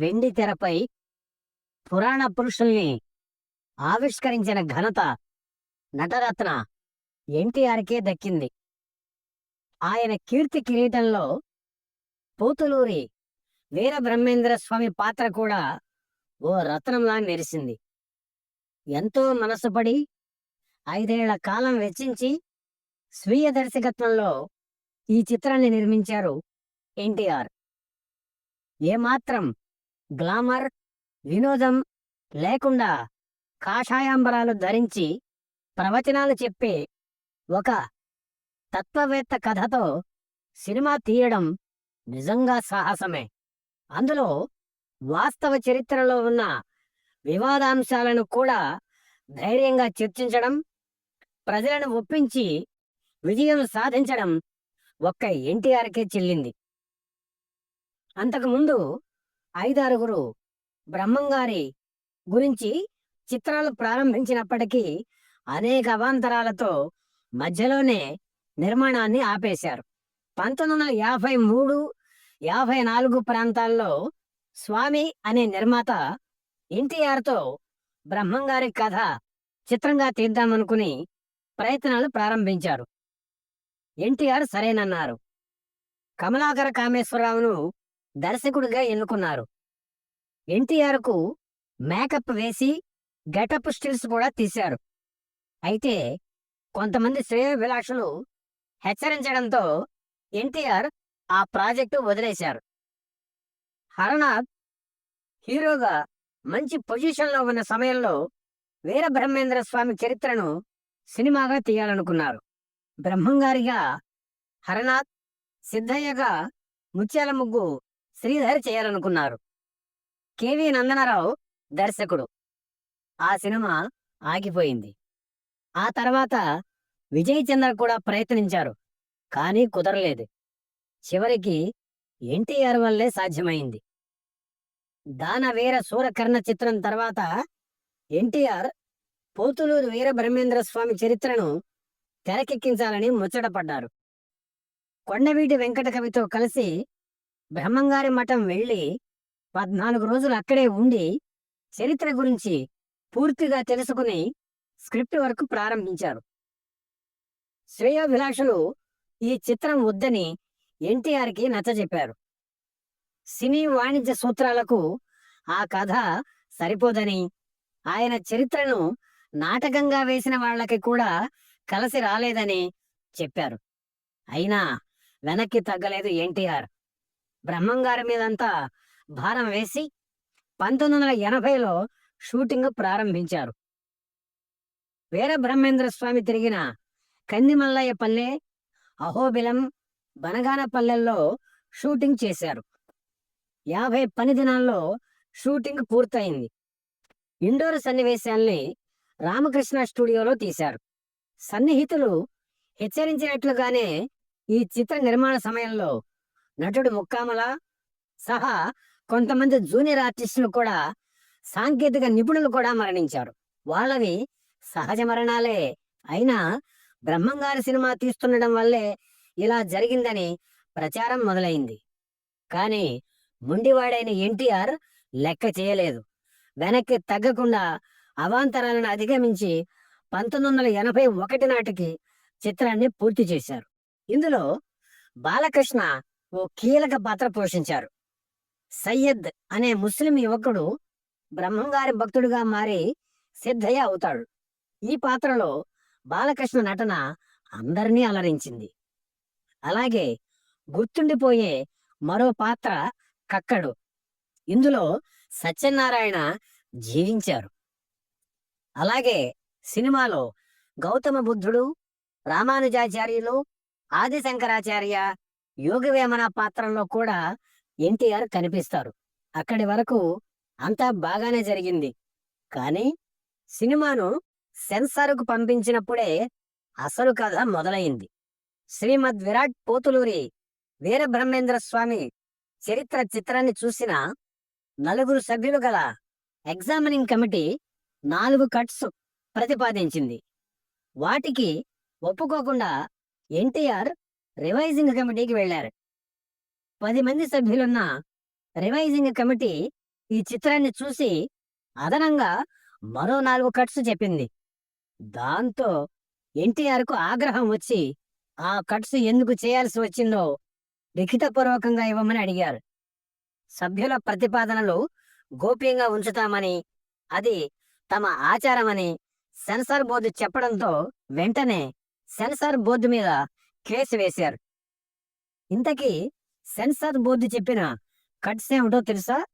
వెండి తెరపై పురాణ పురుషుల్ని ఆవిష్కరించిన ఘనత నటరత్న ఎన్టీఆర్కే దక్కింది. ఆయన కీర్తి కిరీటంలో పోతులూరి వీరబ్రహ్మేంద్ర స్వామి పాత్ర కూడా ఓ రత్నంలా మెరిసింది. ఎంతో మనసుపడి ఐదేళ్ళ కాలం వెచ్చించి స్వీయ దర్శకత్వంలో ఈ చిత్రాన్ని నిర్మించారు ఎన్టీఆర్. ఏమాత్రం గ్లామర్ వినోదం లేకుండా కాషాయాంబరాలు ధరించి ప్రవచనాలు చెప్పే ఒక తత్వవేత్త కథతో సినిమా తీయడం నిజంగా సాహసమే. అందులో వాస్తవ చరిత్రలో ఉన్న వివాదాంశాలను కూడా ధైర్యంగా చర్చించడం ప్రజలను ఒప్పించి విజయం సాధించడం ఒక్క ఎన్టీఆర్కే చెల్లింది. అంతకుముందు ఐదారుగురు బ్రహ్మంగారి గురించి చిత్రాలు ప్రారంభించినప్పటికీ అనేక అవాంతరాలతో మధ్యలోనే నిర్మాణాన్ని ఆపేశారు. పంతొమ్మిది వందల యాభై మూడు యాభై నాలుగు ప్రాంతాల్లో స్వామి అనే నిర్మాత ఎన్టీఆర్తో బ్రహ్మంగారి కథ చిత్రంగా తీద్దామనుకుని ప్రయత్నాలు ప్రారంభించారు. ఎన్టీఆర్ సరేనన్నారు. కమలాకర కామేశ్వరరావును దర్శకుడిగా ఎన్నుకున్నారు. ఎన్టీఆర్కు మేకప్ వేసి గెటప్ స్టిల్స్ కూడా తీశారు. అయితే కొంతమంది శ్రేయోభిలాషులు హెచ్చరించడంతో ఎన్టీఆర్ ఆ ప్రాజెక్టు వదిలేశారు. హరనాథ్ హీరోగా మంచి పొజిషన్లో ఉన్న సమయంలో వీరబ్రహ్మేంద్ర స్వామి చరిత్రను సినిమాగా తీయాలనుకున్నారు. బ్రహ్మంగారిగా హరనాథ్ సిద్ధయ్యగా ముత్యాల ముగ్గు శ్రీధర్ చేయాలనుకున్నారు. కెవి నందనరావు దర్శకుడు. ఆ సినిమా ఆగిపోయింది. ఆ తర్వాత విజయ్ చంద్ర కూడా ప్రయత్నించారు కానీ కుదరలేదు. చివరికి ఎన్టీఆర్ వల్లే సాధ్యమైంది. దానవీర సూరకర్ణ చిత్రం తర్వాత ఎన్టీఆర్ పోతులూరు వీర బ్రహ్మేంద్ర స్వామి చరిత్రను తెరకెక్కించాలని ముచ్చటపడ్డారు. కొండవీటి వెంకట కవితో కలిసి బ్రహ్మంగారి మఠం వెళ్ళి పద్నాలుగు రోజులు అక్కడే ఉండి చరిత్ర గురించి పూర్తిగా తెలుసుకుని స్క్రిప్ట్ వర్క్ ప్రారంభించారు. శ్రేయోభిలాషులు ఈ చిత్రం వద్దని ఎన్టీఆర్కి నచ్చజెప్పారు సినీ వాణిజ్య సూత్రాలకు ఆ కథ సరిపోదని ఆయన చరిత్రను నాటకంగా వేసిన వాళ్ళకి కూడా కలిసి రాలేదని చెప్పారు. అయినా వెనక్కి తగ్గలేదు ఎన్టీఆర్. బ్రహ్మంగారి మీదంతా భారం వేసి పంతొమ్మిది వందల ఎనభైలో షూటింగ్ ప్రారంభించారు. వీర బ్రహ్మేంద్ర స్వామి తిరిగిన కందిమల్లయ్య పల్లె అహోబిలం బనగానపల్లెల్లో షూటింగ్ చేశారు. యాభై పని దినాల్లో షూటింగ్ పూర్తయింది. ఇండోర్ సన్నివేశాల్ని రామకృష్ణ స్టూడియోలో తీశారు. సన్నిహితులు హెచ్చరించినట్లుగానే ఈ చిత్ర నిర్మాణ సమయంలో నటుడు ముక్కామల సహా కొంతమంది జూనియర్ ఆర్టిస్టులు కూడా సాంకేతిక నిపుణులు కూడా మరణించారు. వాళ్ళవి సహజ మరణాలే. అయినా బ్రహ్మంగారి సినిమా తీస్తుండడం వల్లే ఇలా జరిగిందని ప్రచారం మొదలైంది. కానీ ముండివాడైన ఎన్టీఆర్ లెక్క చేయలేదు. వెనక్కి తగ్గకుండా అవాంతరాలను అధిగమించి పంతొమ్మిది వందల ఎనభై ఒకటి నాటికి చిత్రాన్ని పూర్తి చేశారు. ఇందులో బాలకృష్ణ ఓ కీలక పాత్ర పోషించారు. సయ్యద్ అనే ముస్లిం యువకుడు బ్రహ్మంగారి భక్తుడిగా మారి సిద్ధయ్య అవుతాడు. ఈ పాత్రలో బాలకృష్ణ నటన అందరినీ అలరించింది. అలాగే గుర్తుండిపోయే మరో పాత్ర కక్కడు. ఇందులో సత్యనారాయణ జీవించారు. అలాగే సినిమాలో గౌతమ బుద్ధుడు రామానుజాచార్యులు ఆదిశంకరాచార్య యోగవేమన పాత్రలో కూడా ఎన్టీఆర్ కనిపిస్తారు. అక్కడి వరకు అంతా బాగానే జరిగింది. కానీ సినిమాను సెన్సార్కు పంపించినప్పుడే అసలు కథ మొదలైంది. శ్రీమద్ విరాట్ పోతులూరి వీరబ్రహ్మేంద్ర స్వామి చరిత్ర చిత్రాన్ని చూసిన నలుగురు సభ్యులు గల ఎగ్జామినింగ్ కమిటీ నాలుగు కట్స్ ప్రతిపాదించింది. వాటికి ఒప్పుకోకుండా ఎన్టీఆర్ రివైజింగ్ కమిటీకి వెళ్ళారు పది మంది సభ్యులున్న రివైజింగ్ కమిటీ ఈ చిత్రాన్ని చూసి అదనంగా మరో నాలుగు కట్స్ చెప్పింది. దాంతో ఎన్టీఆర్కు ఆగ్రహం వచ్చి ఆ కట్స్ ఎందుకు చేయాల్సి వచ్చిందో లిఖితపూర్వకంగా ఇవ్వమని అడిగారు. సభ్యుల ప్రతిపాదనలు గోప్యంగా ఉంచుతామని అది తమ ఆచారమని సెన్సార్ బోర్డు చెప్పడంతో వెంటనే సెన్సార్ బోర్డు మీద కేసు వేశారు. ఇంతకీ సెన్సార్ బోర్డు చెప్పిన కట్స్ ఏమిటో తెలుసా?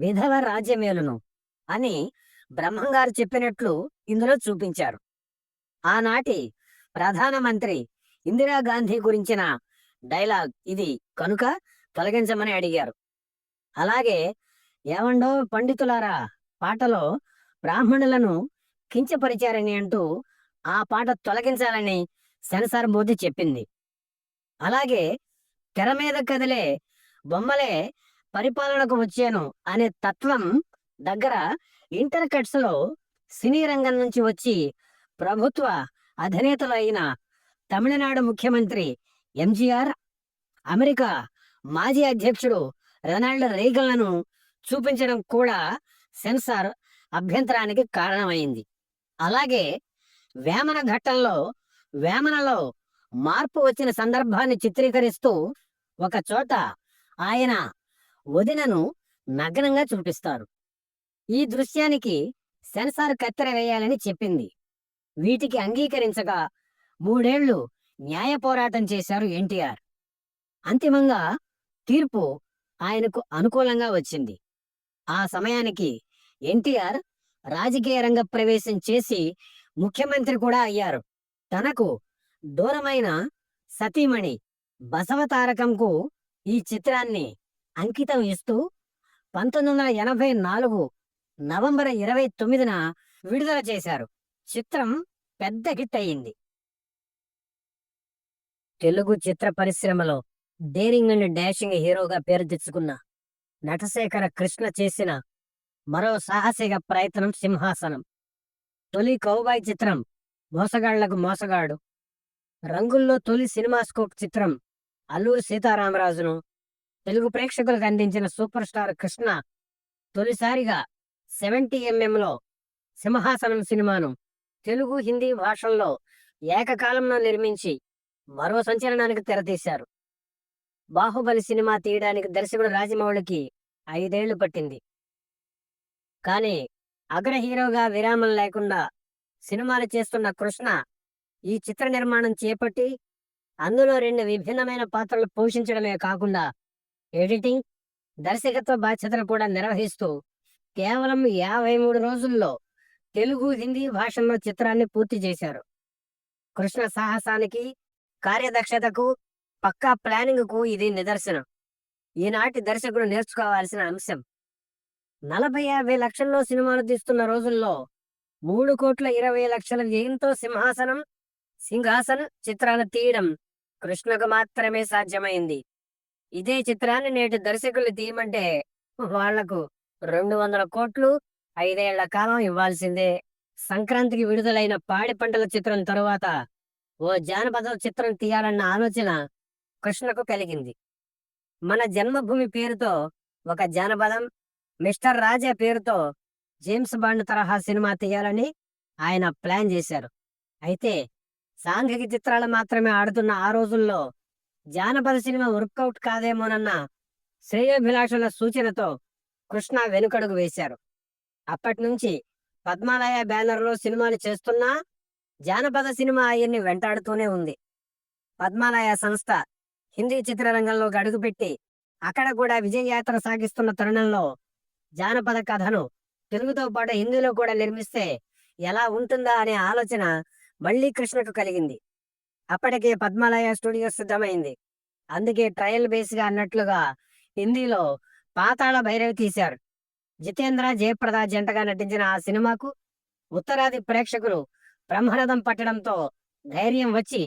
విధవ రాజ్యమేలును అని బ్రహ్మంగారు చెప్పినట్లు ఇందులో చూపించారు. ఆనాటి ప్రధానమంత్రి ఇందిరాగాంధీ గురించిన డైలాగ్ ఇది కనుక తొలగించమని అడిగారు. అలాగే ఏమండో పండితులారా పాటలో బ్రాహ్మణులను కించపరిచారని అంటూ ఆ పాట తొలగించాలని సెన్సార్ బోర్డు చెప్పింది. అలాగే తెర మీద కదిలే బొమ్మలే పరిపాలనకు వచ్చాను అనే తత్వం దగ్గర ఇంటర్ కట్స్లో సినీ రంగం నుంచి వచ్చి ప్రభుత్వ అధినేతలు అయిన తమిళనాడు ముఖ్యమంత్రి ఎంజీఆర్ అమెరికా మాజీ అధ్యక్షుడు రొనాల్డ్ రేగన్లను చూపించడం కూడా సెన్సార్ అభ్యంతరానికి కారణమైంది. అలాగే వేమన ఘట్టంలో వేమనలో మార్పు వచ్చిన సందర్భాన్ని చిత్రీకరిస్తూ ఒక చోట ఆయన వదినను నగ్నంగా చూపిస్తారు. ఈ దృశ్యానికి సెన్సార్ కత్తెర వేయాలని చెప్పింది. వీటికి అంగీకరించగా మూడేళ్ళు న్యాయ పోరాటం చేశారు ఎన్టీఆర్. అంతిమంగా తీర్పు ఆయనకు అనుకూలంగా వచ్చింది. ఆ సమయానికి ఎన్టీఆర్ రాజకీయ రంగ ప్రవేశం చేసి ముఖ్యమంత్రి కూడా అయ్యారు. తనకు దూరమైన సతీమణి బసవతారకంకు ఈ చిత్రాన్ని అంకితం ఇస్తూ పంతొమ్మిది వందల ఎనభై నాలుగు నవంబర్ ఇరవై తొమ్మిదిన విడుదల చేశారు. చిత్రం పెద్ద హిట్ అయింది తెలుగు చిత్ర పరిశ్రమలో డేరింగ్ అండ్ డాషింగ్ హీరోగా పేరు తెచ్చుకున్న నటశేఖర కృష్ణ చేసిన మరో సాహసిక ప్రయత్నం సింహాసనం. తొలి కౌబాయ్ చిత్రం మోసగాళ్ళకు మోసగాడు. రంగుల్లో తొలి సినిమాస్కోప్ చిత్రం. అల్లూరి సీతారామరాజును. తెలుగు ప్రేక్షకులకు అందించిన సూపర్ స్టార్ కృష్ణ. తొలిసారిగా సెవెంటీ ఎంఎంలో సింహాసనం సినిమాను తెలుగు హిందీ భాషల్లో ఏకకాలంలో నిర్మించి మరో సంచలనానికి తెరతీశారు. బాహుబలి సినిమా తీయడానికి దర్శకుడు రాజమౌళికి ఐదేళ్ళు పట్టింది. కానీ అగ్ర హీరోగా విరామం లేకుండా సినిమాలు చేస్తున్న కృష్ణ ఈ చిత్ర నిర్మాణం చేపట్టి అందులో రెండు విభిన్నమైన పాత్రలు పోషించడమే కాకుండా ఎడిటింగ్ దర్శకత్వ బాధ్యతలు కూడా నిర్వహిస్తూ కేవలం యాభై మూడు రోజుల్లో తెలుగు హిందీ భాషల్లో చిత్రాన్ని పూర్తి చేశారు. కృష్ణ సాహసానికి కార్యదక్షతకు పక్కా ప్లానింగ్కు ఇది నిదర్శనం. ఈనాటి దర్శకుడు నేర్చుకోవాల్సిన అంశం. నలభై యాభై లక్షల్లో సినిమాలు తీస్తున్న రోజుల్లో మూడు కోట్ల ఇరవై లక్షల వ్యయంతో సింహాసనం సింహాసన్ చిత్రాన్ని తీయడం కృష్ణకు మాత్రమే సాధ్యమైంది. ఇదే చిత్రాన్ని నేటి దర్శకులు తీయమంటే వాళ్ళకు రెండు వందల కోట్లు ఐదేళ్ళ కాలం ఇవ్వాల్సిందే. సంక్రాంతికి విడుదలైన పాడి పంటల చిత్రం తరువాత ఓ జానపద చిత్రం తీయాలన్న ఆలోచన కృష్ణకు కలిగింది. మన జన్మభూమి పేరుతో ఒక జానపదం మిస్టర్ రాజా పేరుతో జేమ్స్ బాండ్ తరహా సినిమా తీయాలని ఆయన ప్లాన్ చేశారు అయితే సాంఘిక చిత్రాలు మాత్రమే ఆడుతున్న ఆ రోజుల్లో జానపద సినిమా వర్కౌట్ కాదేమోనన్న శ్రేయోభిలాషుల సూచనతో కృష్ణ వెనుకడుగు వేశారు. అప్పటి నుంచి పద్మాలయ బ్యానర్లో సినిమాలు చేస్తున్నా జానపద సినిమా ఆయన్ని వెంటాడుతూనే ఉంది. పద్మాలయ సంస్థ హిందీ చిత్రరంగంలోకి అడుగుపెట్టి అక్కడ కూడా విజయయాత్ర సాగిస్తున్న తరుణంలో జానపద కథను తెలుగుతో పాటు హిందీలో కూడా నిర్మిస్తే ఎలా ఉంటుందా అనే ఆలోచన మళ్ళీ కృష్ణకు కలిగింది. అప్పటికే పద్మాలయ స్టూడియో సిద్ధమైంది. అందుకే ట్రయల్ బేస్గా అన్నట్లుగా హిందీలో పాతాళ భైరవి తీశారు. జితేంద్ర జయప్రద జంటగా నటించిన ఆ సినిమాకు ఉత్తరాది ప్రేక్షకులు బ్రహ్మరథం పట్టడంతో ధైర్యం వచ్చి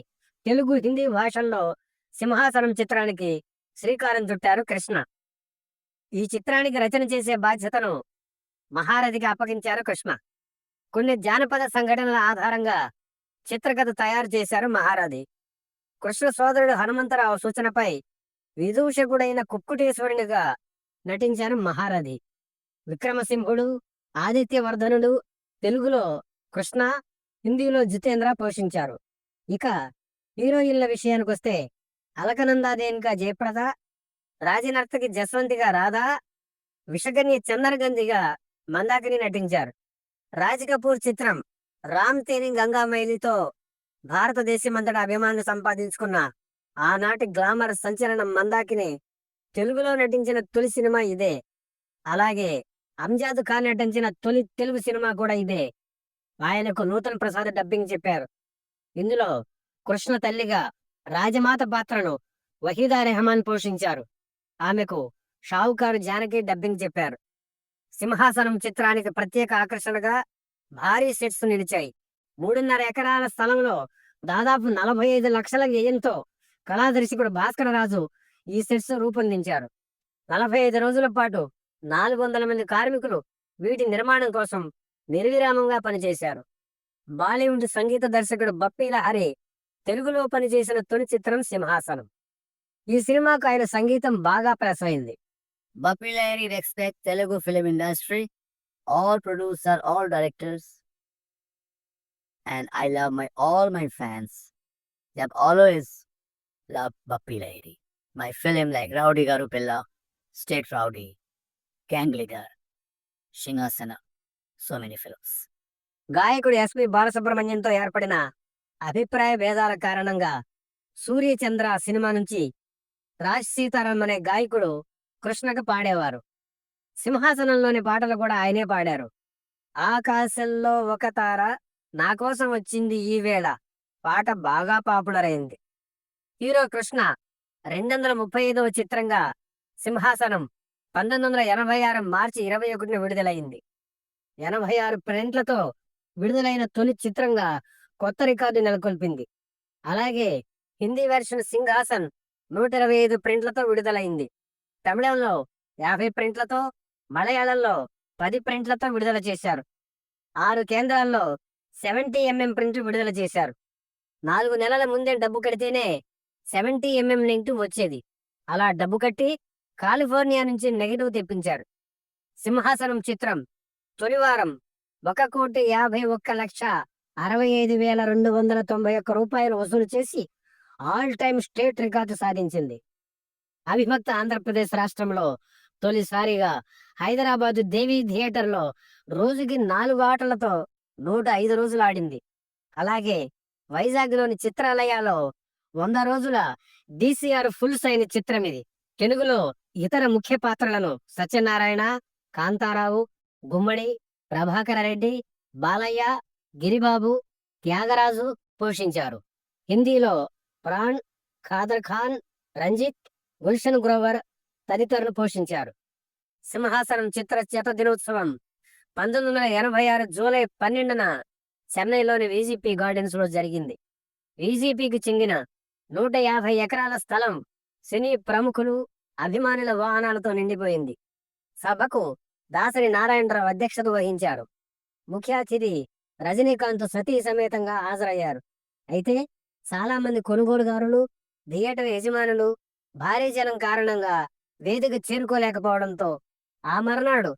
తెలుగు హిందీ భాషల్లో సింహాసనం చిత్రానికి శ్రీకారం చుట్టారు కృష్ణ. ఈ చిత్రానికి రచన చేసే బాధ్యతను మహారథికి అప్పగించారు కృష్ణ. కొన్ని జానపద సంఘటనల ఆధారంగా చిత్రకథ తయారు చేశారు మహారథి. కృష్ణ సోదరుడు హనుమంతరావు సూచనపై విదూషకుడైన కుక్కుటేశ్వరునిగా నటించారు మహారథి. విక్రమసింహుడు ఆదిత్యవర్ధనుడు తెలుగులో కృష్ణ హిందీలో జితేంద్ర పోషించారు. ఇక హీరోయిన్ల విషయానికి వస్తే అలకనందాదేవిగా జయప్రద రాజనర్తకి జస్వంతిగా రాధా విషగన్య చందరగంధిగా మందాకిని నటించారు. రాజ్ కపూర్ చిత్రం రామ్ తేని గంగామైలితో భారతదేశమంతటా అభిమానులు సంపాదించుకున్న ఆనాటి గ్లామర్ సంచలనం మందాకిని తెలుగులో నటించిన తొలి సినిమా ఇదే. అలాగే అంజాద్ ఖాన్ నటించిన తొలి తెలుగు సినిమా కూడా ఇదే. ఆయనకు నూతన్ ప్రసాద్ డబ్బింగ్ చెప్పారు. ఇందులో కృష్ణ తల్లిగా రాజమాత పాత్రను వహీదా రెహమాన్ పోషించారు. ఆమెకు షావుకారు జానకి డబ్బింగ్ చెప్పారు. సింహాసనం చిత్రానికి ప్రత్యేక ఆకర్షణగా భారీ సెట్స్ నిలిచాయి. మూడున్నర ఎకరాల స్థలంలో దాదాపు నలభై ఐదు లక్షల వ్యయంతో కళాదర్శకుడు భాస్కర రాజు ఈ సెట్స్ రూపొందించారు. నలభై ఐదు రోజుల పాటు నాలుగు వందల మంది కార్మికులు వీటి నిర్మాణం కోసం నిర్విరామంగా పనిచేశారు. బాలీవుడ్ సంగీత దర్శకుడు బప్పీల హరి తెలుగులో పనిచేసిన తొలి చిత్రం సింహాసనం. ఈ సినిమాకు ఆయన సంగీతం బాగా ప్లస్ అయింది Bapilari respect Telugu film industry, all producer, all directors, and I love my all my fans. They have always loved Bapilari. My film like Rowdy Garupilla, State Rowdy, Gang Leader, Shingasana, so many films. గాయకుడు SP బాలసుబ్రహ్మణ్యంతో ఏర్పడిన అభిప్రాయ భేదాల కారణంగా Suryachandra cinema నుంచి రాజ్ సీతారాం అనే గాయకుడు కృష్ణకు పాడేవారు. సింహాసనంలోని పాటలు కూడా ఆయనే పాడారు. ఆకాశంలో ఒక తార నా కోసం వచ్చింది ఈ వేళ. పాట బాగా పాపులర్ అయింది హీరో కృష్ణ రెండు వందల ముప్పై ఐదవ చిత్రంగా సింహాసనం పంతొమ్మిది వందల ఎనభై ఆరు మార్చి ఇరవై ఒకటిన విడుదలైంది. ఎనభై ఆరు ప్రింట్లతో విడుదలైన తొలి చిత్రంగా కొత్త రికార్డు నెలకొల్పింది. అలాగే హిందీ వెర్షన్ సింహాసన్ నూట ఇరవై ఐదు ప్రింట్లతో విడుదలైంది. తమిళంలో యాభై ప్రింట్లతో మలయాళంలో పది ప్రింట్లతో విడుదల చేశారు. ఆరు కేంద్రాల్లో సెవెంటీ ఎంఎం ప్రింట్లు విడుదల చేశారు. నాలుగు నెలల ముందే డబ్బు కడితేనే సెవెంటీ ఎంఎం నెగిటివ్ వచ్చేది. అలా డబ్బు కట్టి కాలిఫోర్నియా నుంచి నెగిటివ్ తెప్పించారు. సింహాసనం చిత్రం తొలివారం ఒక కోటి యాభై ఒక్క లక్ష అరవై ఐదు వేల రెండు వందల తొంభై ఒక్క రూపాయలు వసూలు చేసి ఆల్ టైమ్ స్టేట్ రికార్డు సాధించింది. అవిభక్త ఆంధ్రప్రదేశ్ రాష్ట్రంలో తొలిసారిగా హైదరాబాదు దేవి థియేటర్లో రోజుకి నాలుగు ఆటలతో నూట ఐదు రోజులు ఆడింది. అలాగే వైజాగ్లోని చిత్రాలయాలో వంద రోజుల డిసిఆర్ ఫుల్ సైన్ చిత్రం ఇది. తెలుగులో ఇతర ముఖ్య పాత్రలను సత్యనారాయణ కాంతారావు గుమ్మడి ప్రభాకర రెడ్డి బాలయ్య గిరిబాబు త్యాగరాజు పోషించారు. హిందీలో ప్రాణ్ ఖాదర్ ఖాన్ రంజిత్ గుల్షన్ గ్రోవర్ తదితరులు పోషించారు. సింహాసనం చిత్ర దినోత్సవం పంతొమ్మిది వందల ఎనభై ఆరు జూలై పన్నెండున చెన్నైలోని వీజీపీ గార్డెన్స్లో జరిగింది. వీజీపీకి చెందిన నూట యాభై ఎకరాల స్థలం సినీ ప్రముఖులు అభిమానుల వాహనాలతో నిండిపోయింది. సభకు దాసరి నారాయణరావు అధ్యక్షత వహించారు. ముఖ్య అతిథి రజనీకాంత్ సతీ సమేతంగా హాజరయ్యారు. అయితే చాలా మంది కొనుగోలుదారులు థియేటర్ యజమానులు భారీ జనం కారణంగా వేదిక చేరుకోలేకపోవడంతో ఆ మరునాడు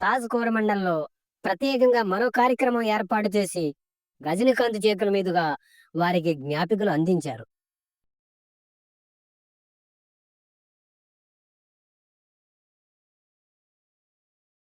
తాజ్ కోరమండల్లో ప్రత్యేకంగా మరో కార్యక్రమం ఏర్పాటు చేసి రజనీకాంత్ చేతుల మీదుగా వారికి జ్ఞాపికలు అందించారు.